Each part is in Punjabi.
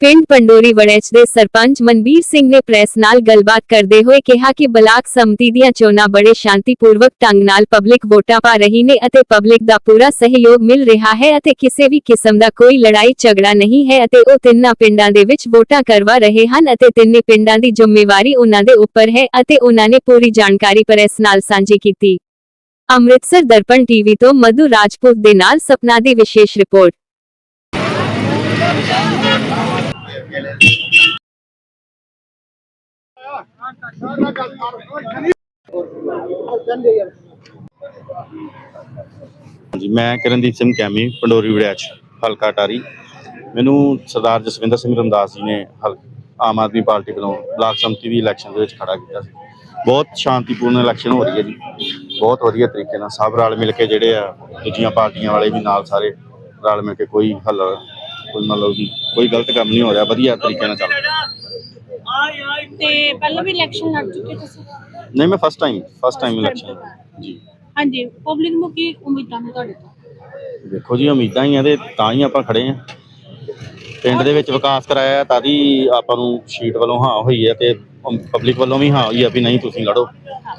ਪਿੰਡ ਪੰਡੋਰੀ ਵੜੈਚ ਦੇ ਸਰਪੰਚ ਮਨਬੀਰ ਸਿੰਘ ਨੇ ਪ੍ਰੈਸ ਨਾਲ ਗੱਲਬਾਤ ਕਰਦੇ ਹੋਏ ਕਿਹਾ ਕਿ ਬਲਾਕ ਸੰਮਤੀ ਦੀਆਂ ਚੋਣਾਂ ਬੜੇ ਸ਼ਾਂਤੀਪੂਰਵਕ ਢੰਗ ਨਾਲ ਪਬਲਿਕ ਵੋਟਾਂ ਪਾ ਰਹੀ ਨੇ ਅਤੇ ਪਬਲਿਕ ਦਾ ਪੂਰਾ ਸਹਿਯੋਗ ਮਿਲ ਰਿਹਾ ਹੈ ਅਤੇ ਕਿਸੇ ਵੀ ਕਿਸਮ ਦਾ ਕੋਈ ਲੜਾਈ ਝਗੜਾ ਨਹੀਂ ਹੈ ਅਤੇ ਉਹ ਤਿੰਨਾਂ ਪਿੰਡਾਂ ਦੇ ਵਿੱਚ ਵੋਟਾਂ ਕਰਵਾ ਰਹੇ ਹਨ ਅਤੇ ਤਿੰਨੇ ਪਿੰਡਾਂ ਦੀ ਜ਼ਿੰਮੇਵਾਰੀ ਉਹਨਾਂ ਦੇ ਉੱਪਰ ਹੈ ਅਤੇ ਉਹਨਾਂ ਨੇ ਪੂਰੀ ਜਾਣਕਾਰੀ ਪ੍ਰੈਸ ਨਾਲ ਸਾਂਝੀ ਕੀਤੀ। ਅੰਮ੍ਰਿਤਸਰ ਦਰਪਣ ਟੀਵੀ ਤੋਂ ਮਧੂ ਰਾਜਪੂਤ ਦੇ ਨਾਲ ਸਪਨਾ ਦੀ ਵਿਸ਼ੇਸ਼ ਰਿਪੋਰਟ। ਜੀ ਮੈਂ ਕਿਰਨਦੀਪ ਸਿੰਘ ਕੈਮੀ, ਪੰਡੋਰੀ ਵਿੜਿਆਚ ਹਲਕਾ ਟਾਰੀ ਮੈਨੂੰ ਸਰਦਾਰ ਜਸਵਿੰਦਰ ਸਿੰਘ ਰਮਦਾਸ ਜੀ ਨੇ ਹਲ- ਆਮ ਆਦਮੀ ਪਾਰਟੀ ਵੱਲੋਂ ਬਲਾਕ ਸੰਮਤੀ ਦੀ ਇਲੈਕਸ਼ਨ ਦੇ ਵਿੱਚ ਖੜਾ ਕੀਤਾ ਸੀ। ਬਹੁਤ ਸ਼ਾਂਤੀਪੂਰਨ ਇਲੈਕਸ਼ਨ ਹੋ ਰਹੀ ਹੈ ਜੀ। ਬਹੁਤ ਵਧੀਆ ਤਰੀਕੇ ਨਾਲ ਸਭ ਰਲ ਮਿਲ ਕੇ ਜਿਹੜੇ ਆ ਦੂਜੀਆਂ ਪਾਰਟੀਆਂ ਵਾਲੇ ਵੀ ਨਾਲ ਸਾਰੇ ਰਲ ਮਿਲ ਕੇ ਕੋਈ ਹੱਲ ਕੋਈ ਮਤਲਬ ਕਿ ਕੋਈ ਗਲਤ ਕੰਮ ਨਹੀਂ ਹੋ ਰਿਹਾ ਵਧੀਆ ਤਰੀਕੇ ਨਾਲ ਚੱਲ ਰਿਹਾ। ਤੇ ਪਹਿਲਾਂ ਵੀ ਇਲੈਕਸ਼ਨ ਲੜ ਚੁੱਕੇ ਤੁਸੀਂ? ਨਹੀਂ ਮੈਂ first time first time election ਜੀ। ਹਾਂਜੀ ਪਬਲਿਕ ਨੂੰ ਕੀ ਉਮੀਦਾਂ ਨੇ ਤੁਹਾਡੇ ਤੋਂ? ਦੇਖੋ ਜੀ ਉਮੀਦਾਂ ਹੀ ਆ ਤੇ ਤਾਂ ਹੀ ਆਪਾਂ ਖੜੇ ਆ। ਪਿੰਡ ਦੇ ਵਿੱਚ ਵਿਕਾਸ ਕਰਾਇਆ ਤਾਂ ਦੀ ਆਪਾਂ ਨੂੰ ਸ਼ੀਟ ਵੱਲੋਂ ਹਾਂ ਹੋਈ ਹੈ ਤੇ ਪਬਲਿਕ ਵੱਲੋਂ ਵੀ ਹਾਂ ਹੋਈ ਆ ਵੀ ਨਹੀਂ ਤੁਸੀਂ ਲੜੋ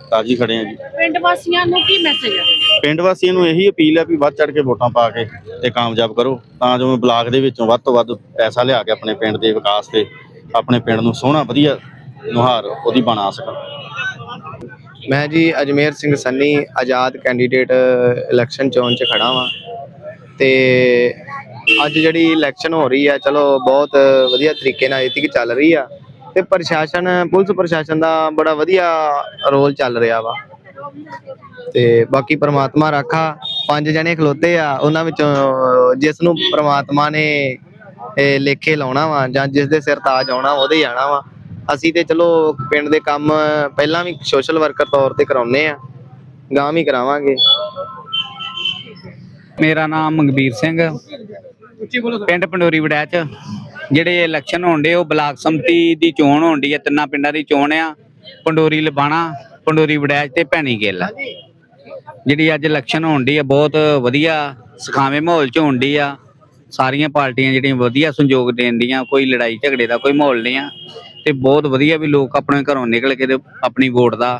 ਤਾਂ ਜੀ ਖੜੇ ਆ ਜੀ। ਪਿੰਡ ਵਾਸੀਆਂ ਨੂੰ ਕੀ ਮੈਸੇਜ ਹੈ ਪਿੰਡ ਵਾਸੀਆਂ ਨੂੰ ਇਹੀ ਅਪੀਲ ਹੈ ਵੀ ਵੱਧ ਚੜ ਕੇ ਵੋਟਾਂ ਪਾ ਕੇ ਤੇ ਕਾਮਯਾਬ ਕਰੋ। ਤਾਂ ਜੋ ਬਲਾਕ ਦੇ ਵਿੱਚੋਂ ਵੱਧ ਤੋਂ ਵੱਧ ਪੈਸਾ ਲਿਆ ਕੇ ਆਪਣੇ ਪਿੰਡ ਦੇ ਵਿਕਾਸ ਤੇ ਆਪਣੇ ਪਿੰਡ ਨੂੰ ਸੋਹਣਾ, ਵਧੀਆ ਨੁਹਾਰ ਉਹਦੀ ਬਣਾ ਸਕਣ ਮੈਂ ਜੀ ਅਜਮੇਰ ਸਿੰਘ ਸੰਨੀ ਆਜ਼ਾਦ ਕੈਂਡੀਡੇਟ ਇਲੈਕਸ਼ਨ ਚੋਣ 'ਚ ਖੜਾ ਵਾਂ ਤੇ ਅੱਜ ਜਿਹੜੀ ਇਲੈਕਸ਼ਨ ਹੋ ਰਹੀ ਹੈ ਚਲੋ ਬਹੁਤ ਵਧੀਆ ਤਰੀਕੇ ਨਾਲ ਇਤਿਕ ਚੱਲ ਰਹੀ ਆ ਤੇ ਪ੍ਰਸ਼ਾਸਨ, ਪੁਲਿਸ ਪ੍ਰਸ਼ਾਸਨ ਦਾ ਬੜਾ ਵਧੀਆ ਰੋਲ ਚੱਲ ਰਿਹਾ ਵਾ। ਤੇ ਬਾਕੀ ਪ੍ਰਮਾਤਮਾ ਰਾਖਾ, ਪੰਜ ਜਣੇ ਖਲੋਤੇ ਆ, ਉਹਨਾਂ ਵਿੱਚੋਂ ਜਿਸ ਨੂੰ ਪ੍ਰਮਾਤਮਾ ਨੇ ਲੇਖੇ ਲਾਉਣਾ ਵਾ ਜਾਂ ਜਿਸ ਦੇ ਸਿਰ ਤਾਜ ਆਉਣਾ, ਉਹਦੇ ਹੀ ਵਾ। ਅਸੀਂ ਤੇ ਚਲੋ ਪਿੰਡ ਦੇ ਕੰਮ ਪਹਿਲਾਂ ਵੀ ਸੋਸ਼ਲ ਵਰਕਰ ਤੌਰ ਤੇ ਕਰਾਉਨੇ ਆ ਗਾਂ ਵੀ ਕਰਾਵਾਂਗੇ। ਮੇਰਾ ਨਾਮ ਮੰਗਬੀਰ ਸਿੰਘ, ਪਿੰਡ ਪੰਡੋਰੀ ਵੜੈਚ। ਜਿਹੜੇ ਇਲੈਕਸ਼ਨ ਹੋਣ ਹੋਣਦੇ ਉਹ ਬਲਾਕ ਸੰਮਤੀ ਦੀ ਚੋਣ ਹੋਣਦੀ ਹੈ ਤਿੰਨਾਂ ਪਿੰਡਾਂ ਦੀ ਚੋਣ ਆ, ਪੰਡੋਰੀ ਲਬਾਣਾ ਪੰਡੋਰੀ ਵੜੈਚ ਤੇ ਭੈਣੀ ਗਿੱਲ। ਜਿਹੜੀ ਅੱਜ ਇਲੈਕਸ਼ਨ ਹੋਣਦੀ ਹੈ ਬਹੁਤ ਵਧੀਆ ਸਖਾਵੇਂ ਮਾਹੌਲ ਚ ਹੋਣਦੀ ਆ। ਸਾਰੀਆਂ ਪਾਰਟੀਆਂ ਜਿਹੜੀਆਂ ਵਧੀਆ ਸੰਯੋਗ ਦੇਣ ਦੇਣਦੀਆਂ ਕੋਈ ਲੜਾਈ ਝਗੜੇ ਦਾ ਕੋਈ ਮਾਹੌਲ ਨਹੀਂ ਆ। ਤੇ ਬਹੁਤ ਵਧੀਆ ਵੀ ਲੋਕ ਆਪਣੇ ਘਰੋਂ ਨਿਕਲ ਕੇ ਤੇ ਆਪਣੀ ਵੋਟ ਦਾ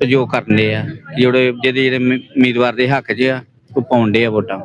ਸਹਿਯੋਗ ਕਰਦੇ ਆ। ਜਿਹੜੇ ਜਿਹੜੇ ਜਿਹੜੇ ਉਮੀਦਵਾਰ ਦੇ ਹੱਕ 'ਚ ਆ, ਉਹ ਪਾਉਂਦੇ ਆ ਵੋਟਾਂ।